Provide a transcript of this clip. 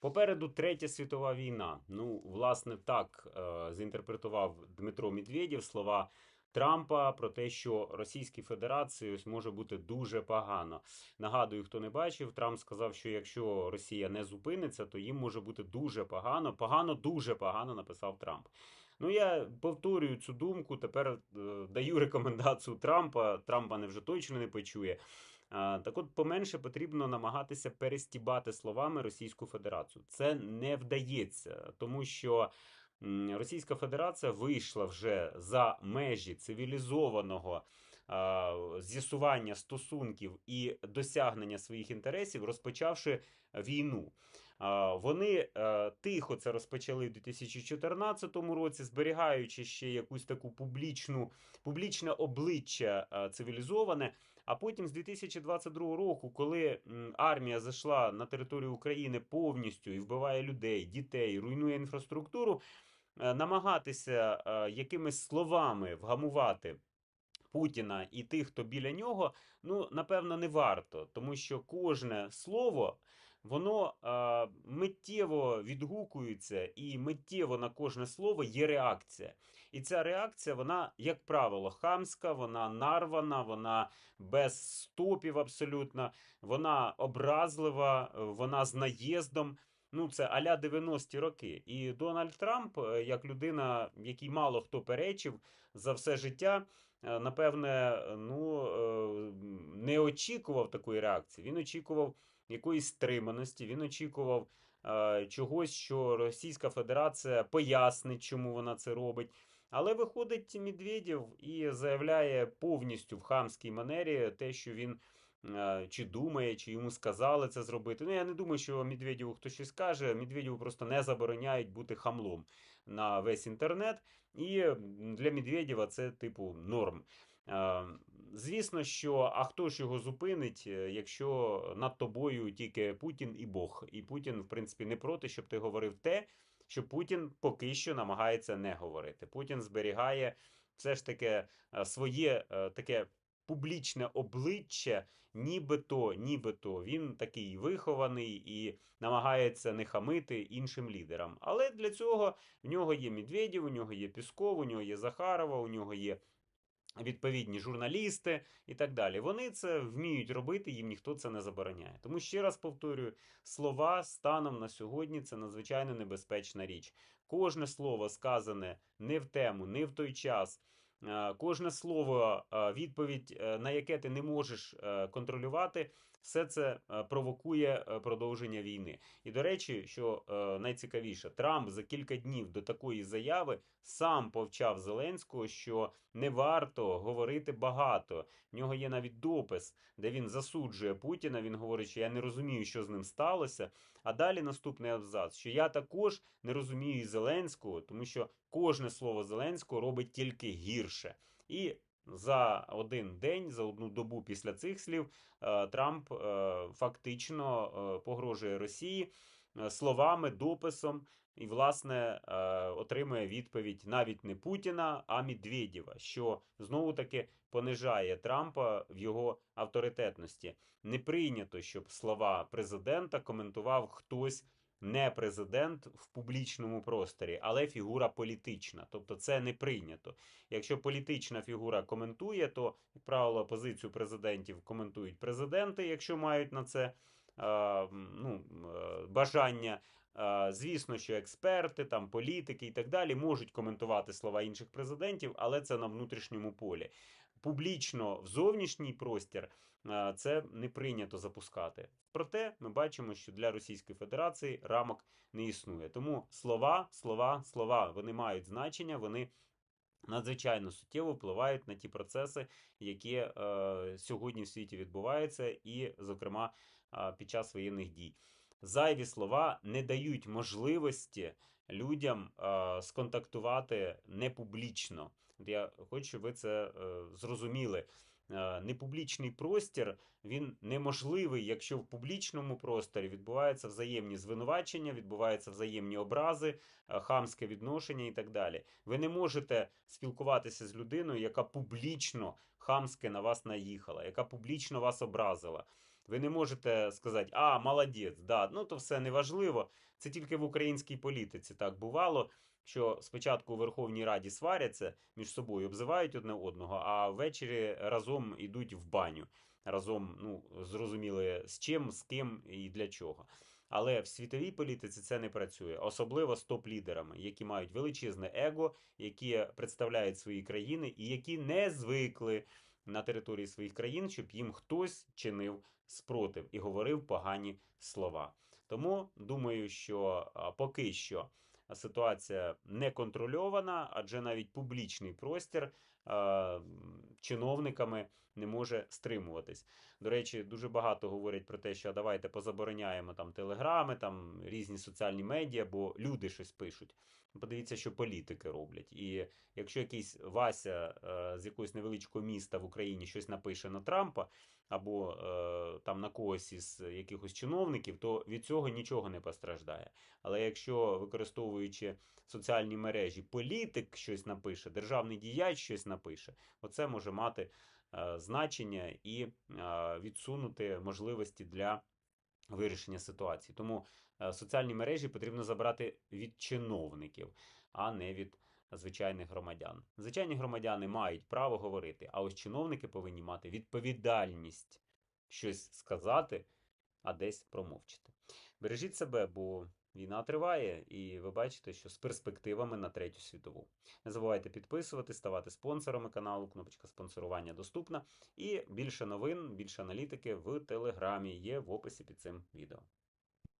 Попереду Третя світова війна. Ну, власне, так е, зінтерпретував Дмитро Медведєв слова Трампа про те, що Російській Федерації ось може бути дуже погано. Нагадую, хто не бачив, Трамп сказав, що якщо Росія не зупиниться, то їм може бути дуже погано. Погано, дуже погано написав Трамп. Ну, я повторюю цю думку. Тепер е, даю рекомендацію Трампа. Трампа не вже точно не почує. Так от, поменше потрібно намагатися перестібати словами Російську Федерацію. Це не вдається, тому що Російська Федерація вийшла вже за межі цивілізованого з'ясування стосунків і досягнення своїх інтересів, розпочавши війну. Вони е, тихо це розпочали в 2014 році, зберігаючи ще якусь таку публічну, публічне обличчя е, цивілізоване. А потім з 2022 року, коли армія зайшла на територію України повністю і вбиває людей, дітей, руйнує інфраструктуру, е, намагатися е, якимись словами вгамувати. Путіна і тих, хто біля нього, ну напевно, не варто, тому що кожне слово воно е, миттєво відгукується, і миттєво на кожне слово є реакція. І ця реакція, вона, як правило, хамська, вона нарвана, вона без стопів абсолютно, вона образлива, вона з наїздом. Ну, це аля 90-ті роки. І Дональд Трамп, е, як людина, якій мало хто перечив за все життя, е, напевне, ну, е, не очікував такої реакції. Він очікував якоїсь стриманості, він очікував чогось, що Російська Федерація пояснить, чому вона це робить. Але виходить Медведєв і заявляє повністю в хамській манері те, що він чи думає, чи йому сказали це зробити. Ну, я не думаю, що Медведєву хтось щось скаже. Медведєву просто не забороняють бути хамлом на весь інтернет. І для Медведєва це типу норм. Е, Звісно, що а хто ж його зупинить, е, якщо над тобою тільки Путін і Бог. І Путін, в принципі, не проти, щоб ти говорив те, що Путін поки що намагається не говорити. Путін зберігає все ж таки е, своє е, таке публічне обличчя, нібито, нібито він такий вихований і намагається не хамити іншим лідерам. Але для цього в нього є Медведєв, у нього є Пісков, у нього є Захарова, у нього є. Відповідні журналісти і так далі. Вони це вміють робити, їм ніхто це не забороняє. Тому ще раз повторюю: слова станом на сьогодні це надзвичайно небезпечна річ. Кожне слово сказане не в тему, не в той час. Е, Кожне слово, е, відповідь, е, на яке ти не можеш контролювати, все це е, провокує е, продовження війни. І до речі, що е, найцікавіше, Трамп за кілька днів до такої заяви сам повчав Зеленського, що не варто говорити багато. В нього є навіть допис, де він засуджує Путіна. Він говорить, що я не розумію, що з ним сталося. А далі наступний абзац, що я також не розумію Зеленського, тому що кожне слово Зеленського робить тільки гірше. І за один день, за одну добу після цих слів, е, Трамп е, фактично е, погрожує Росії словами, дописом, і, власне, отримує відповідь навіть не Путіна, а Медведєва, що знову таки понижає Трампа в його авторитетності. Не прийнято, щоб слова президента коментував хтось. Не президент в публічному просторі, але фігура політична. Тобто це не прийнято. Якщо політична фігура коментує, то, як правило, позицію президентів коментують президенти, якщо мають на це ну, е, бажання. Звісно, що експерти, там політики і так далі можуть коментувати слова інших президентів, але це на внутрішньому полі. Публічно в зовнішній простір е, це не прийнято запускати. Проте ми бачимо, що для Російської Федерації рамок не існує. Тому слова, слова, слова вони мають значення, вони надзвичайно суттєво впливають на ті процеси, які е, сьогодні в світі відбуваються, і, зокрема, е, під час воєнних дій. Зайві слова не дають можливості людям е, сконтактувати не публічно. Я хочу, щоб ви це е, зрозуміли. Е, Непублічний простір він неможливий, якщо в публічному просторі відбуваються взаємні звинувачення, відбуваються взаємні образи, хамське відношення і так далі. Ви не можете спілкуватися з людиною, яка публічно хамське на вас наїхала, яка публічно вас образила. Ви не можете сказати, а, молодець, да, ну то все неважливо. Це тільки в українській політиці так бувало, що спочатку у Верховній Раді сваряться між собою, обзивають одне одного, а ввечері разом йдуть в баню. Разом, ну, зрозуміли, з чим, з ким і для чого. Але в світовій політиці це не працює, особливо з топ-лідерами, які мають величезне его, які представляють свої країни і які не звикли на території своїх країн, щоб їм хтось чинив спротив і говорив погані слова. Тому думаю, що поки що ситуація не контрольована, адже навіть публічний простір чиновниками не може стримуватись. До речі, дуже багато говорять про те, що давайте позабороняємо там телеграми, там різні соціальні медіа, бо люди щось пишуть. Подивіться, що політики роблять. І якщо якийсь Вася е, з якогось невеличкого міста в Україні щось напише на Трампа або е, там на когось із якихось чиновників, то від цього нічого не постраждає. Але якщо використовуючи соціальні мережі, політик щось напише, державний діяч щось напише, оце може мати е, значення і е, відсунути можливості для вирішення ситуації. Тому е, соціальні мережі потрібно забрати від чиновників, а не від звичайних громадян. Звичайні громадяни мають право говорити, а ось чиновники повинні мати відповідальність щось сказати, а десь промовчати. Бережіть себе, бо війна триває, і ви бачите, що з перспективами на третю світову. Не забувайте підписувати, ставати спонсорами каналу. Кнопочка спонсорування доступна. І більше новин, більше аналітики в телеграмі є в описі під цим відео.